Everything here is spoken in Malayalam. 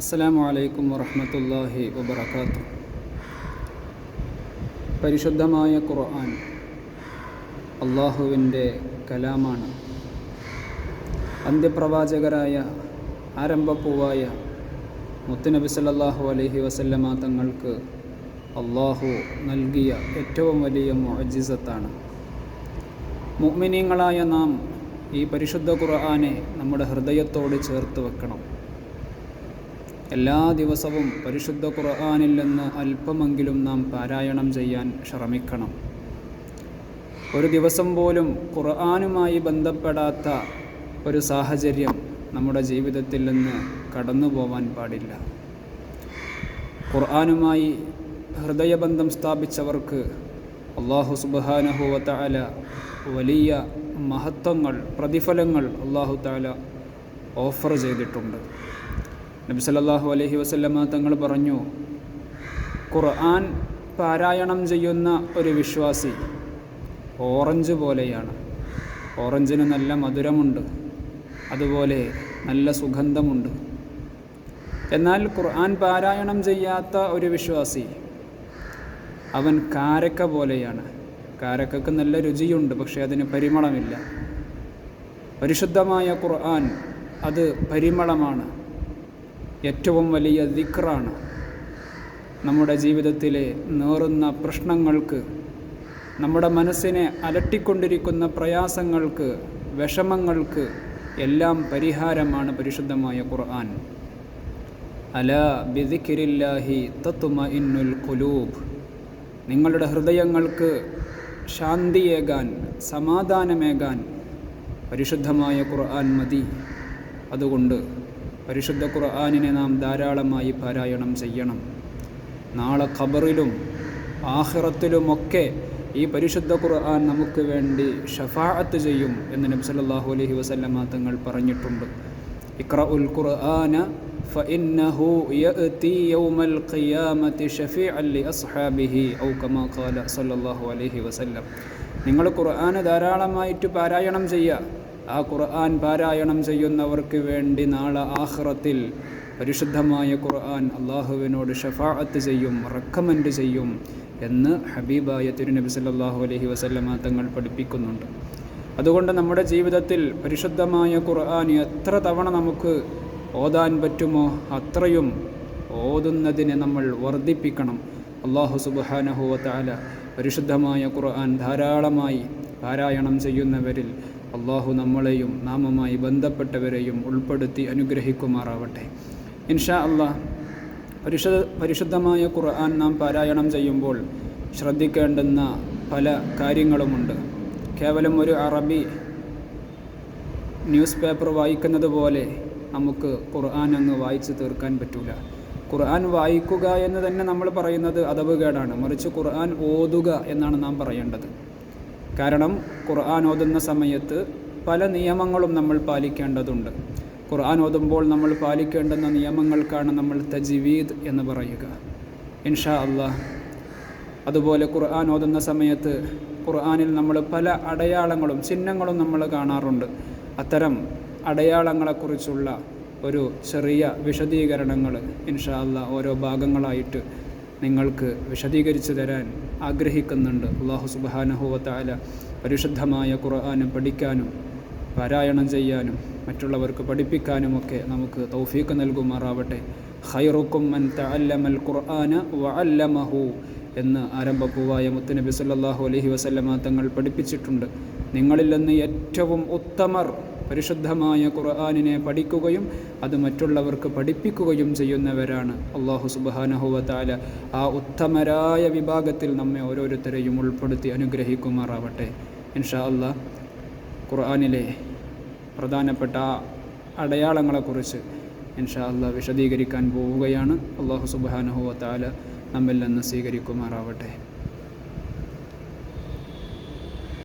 അസ്സലാമു അലൈക്കും വറഹ്മത്തുള്ളാഹി വബർക്കാത്തു പരിശുദ്ധമായ ഖുർആൻ അള്ളാഹുവിന്റെ കലാമാണ്. അന്ത്യപ്രവാചകരായ ആരംഭപ്പൂവായ മുത്തുനബി സല്ലല്ലാഹു അലഹി വസല്ലമ തങ്ങൾക്ക് അള്ളാഹു നൽകിയ ഏറ്റവും വലിയ മുഅജിസത്താണ് മുഅ്മിനീങ്ങളായ നാം ഈ പരിശുദ്ധ ഖുർആനെ നമ്മുടെ ഹൃദയത്തോട് ചേർത്ത് വെക്കണം. എല്ലാ ദിവസവും പരിശുദ്ധ ഖുർആാനിൽ നിന്ന് അല്പമെങ്കിലും നാം പാരായണം ചെയ്യാൻ ശ്രമിക്കണം. ഒരു ദിവസം പോലും ഖുർആാനുമായി ബന്ധപ്പെടാത്ത ഒരു സാഹചര്യം നമ്മുടെ ജീവിതത്തിൽ നിന്ന് കടന്നു പോവാൻ പാടില്ല. ഖുർആാനുമായി ഹൃദയബന്ധം സ്ഥാപിച്ചവർക്ക് അള്ളാഹു സുബാനഹുവല വലിയ മഹത്വങ്ങൾ പ്രതിഫലങ്ങൾ അള്ളാഹു താല ഓഫർ ചെയ്തിട്ടുണ്ട്. നബി സല്ലാഹു അലഹി വസല്ലമ തങ്ങൾ പറഞ്ഞു ഖുർആൻ പാരായണം ചെയ്യുന്ന ഒരു വിശ്വാസി ഓറഞ്ച് പോലെയാണ്. ഓറഞ്ചിന് നല്ല മധുരമുണ്ട് അതുപോലെ നല്ല സുഗന്ധമുണ്ട്. എന്നാൽ ഖുർആൻ പാരായണം ചെയ്യാത്ത ഒരു വിശ്വാസി അവൻ കാരക്ക പോലെയാണ്. കാരക്കക്ക് നല്ല രുചിയുണ്ട് പക്ഷേ അതിന് പരിമളമില്ല. പരിശുദ്ധമായ ഖുർആൻ അത് പരിമളമാണ്. ഏറ്റവും വലിയ ദിക്റാണ് നമ്മുടെ ജീവിതത്തിലെ നേറുന്ന പ്രശ്നങ്ങൾക്ക് നമ്മുടെ മനസ്സിനെ അലട്ടിക്കൊണ്ടിരിക്കുന്ന പ്രയാസങ്ങൾക്ക് വിഷമങ്ങൾക്ക് എല്ലാം പരിഹാരമാണ് പരിശുദ്ധമായ ഖുർആൻ. അല ബിദിക്കിരില്ലാഹി തത്തുമ ഇന്നുൽ കുലൂബ് നിങ്ങളുടെ ഹൃദയങ്ങൾക്ക് ശാന്തിയേകാൻ സമാധാനമേകാൻ പരിശുദ്ധമായ ഖുർആൻ മതി. അതുകൊണ്ട് പരിശുദ്ധ ഖുർആാനിനെ നാം ധാരാളമായി പാരായണം ചെയ്യണം നാളെ ഖബറിലും ആഹിറത്തിലുമൊക്കെ ഈ പരിശുദ്ധ ഖുർആൻ നമുക്ക് വേണ്ടി ഷഫാഅത്ത് ചെയ്യും എന്ന് നബി സല്ലല്ലാഹു അലൈഹി വസല്ലമ തങ്ങൾ പറഞ്ഞിട്ടുണ്ട് ഇക്ര ഉൽ ഖുർആന فإنه يأتي يوم القيامة شفيعا لأصحابه أو كما قال صلى الله عليه وسلم നിങ്ങൾ ഖുർആൻ ധാരാളമായിട്ട് പാരായണം ചെയ്യുക ആ ഖുർആൻ പാരായണം ചെയ്യുന്നവർക്ക് വേണ്ടി നാളെ ആഹ്റത്തിൽ പരിശുദ്ധമായ ഖുർആൻ അള്ളാഹുവിനോട് ഷഫാഅത്ത് ചെയ്യും റെക്കമെൻഡ് ചെയ്യും എന്ന് ഹബീബായ തിരുനബി സല്ലാഹു അലഹി വസല്ലമ തങ്ങൾ പഠിപ്പിക്കുന്നുണ്ട്. അതുകൊണ്ട് നമ്മുടെ ജീവിതത്തിൽ പരിശുദ്ധമായ ഖുർആൻ എത്ര തവണ നമുക്ക് ഓതാൻ പറ്റുമോ അത്രയും ഓതുന്നതിനെ നമ്മൾ വർദ്ധിപ്പിക്കണം. അള്ളാഹു സുബാനഹുവ താല പരിശുദ്ധമായ ഖുർആൻ ധാരാളമായി പാരായണം ചെയ്യുന്നവരിൽ അള്ളാഹു നമ്മളെയും നാമമായി ബന്ധപ്പെട്ടവരെയും ഉൾപ്പെടുത്തി അനുഗ്രഹിക്കുമാറാവട്ടെ. ഇൻഷാ അള്ളാഹ് പരിശുദ്ധ പരിശുദ്ധമായ ഖുർആൻ നാം പാരായണം ചെയ്യുമ്പോൾ ശ്രദ്ധിക്കേണ്ടുന്ന പല കാര്യങ്ങളുമുണ്ട്. കേവലം ഒരു അറബി ന്യൂസ് പേപ്പർ വായിക്കുന്നത് പോലെ നമുക്ക് ഖുർആൻ അങ്ങ് വായിച്ച് തീർക്കാൻ പറ്റൂല. ഖുർആൻ വായിക്കുക എന്ന് തന്നെ നമ്മൾ പറയുന്നത് അതവുകേടാണ് മറിച്ച് ഖുർആൻ ഓതുക എന്നാണ് നാം പറയേണ്ടത്. കാരണം ഖുർആൻ ഓതുന്ന സമയത്ത് പല നിയമങ്ങളും നമ്മൾ പാലിക്കേണ്ടതുണ്ട്. ഖുർആൻ ഓതുമ്പോൾ നമ്മൾ പാലിക്കേണ്ടുന്ന നിയമങ്ങൾക്കാണ് നമ്മൾ തജ്വീദ് എന്ന് പറയുക. ഇൻഷാ അള്ളാഹ് അതുപോലെ ഖുർആൻ ഓതുന്ന സമയത്ത് ഖുർആനിൽ നമ്മൾ പല അടയാളങ്ങളും ചിഹ്നങ്ങളും നമ്മൾ കാണാറുണ്ട്. അത്തരം അടയാളങ്ങളെക്കുറിച്ചുള്ള ഒരു ചെറിയ വിശദീകരണങ്ങൾ ഇൻഷാ അല്ല ഓരോ ഭാഗങ്ങളായിട്ട് നിങ്ങൾക്ക് വിശദീകരിച്ചു തരാൻ ആഗ്രഹിക്കുന്നുണ്ട്. അള്ളാഹു സുബാനഹുവത്താല പരിശുദ്ധമായ ഖുർആൻ പഠിക്കാനും പാരായണം ചെയ്യാനും മറ്റുള്ളവർക്ക് പഠിപ്പിക്കാനുമൊക്കെ നമുക്ക് തൗഫീക്ക് നൽകുമാറാവട്ടെ. ഖൈറുക്കും മൻ തഅല്ലമൽ ഖുർആന വഅല്ലമഹു എന്ന് ആരംഭപ്പൂവായ മുത്തുനബി സല്ലല്ലാഹു അലൈഹി വസല്ലമ തങ്ങൾ പഠിപ്പിച്ചിട്ടുണ്ട്. നിങ്ങളിൽ നിന്ന് ഏറ്റവും ഉത്തമർ പരിശുദ്ധമായ ഖുർആാനിനെ പഠിക്കുകയും അത് മറ്റുള്ളവർക്ക് പഠിപ്പിക്കുകയും ചെയ്യുന്നവരാണ് അള്ളാഹു സുബാനഹുവ താല ആ ഉത്തമരായ വിഭാഗത്തിൽ നമ്മെ ഓരോരുത്തരെയും ഉൾപ്പെടുത്തി അനുഗ്രഹിക്കുമാറാവട്ടെ. ഇൻഷാ അള്ളാ ഖുർആാനിലെ പ്രധാനപ്പെട്ട അടയാളങ്ങളെക്കുറിച്ച് ഇൻഷാ അള്ളാ വിശദീകരിക്കാൻ പോവുകയാണ്. അള്ളാഹു സുബാനഹുവ താല നമ്മിൽ നിന്ന് സ്വീകരിക്കുമാറാവട്ടെ.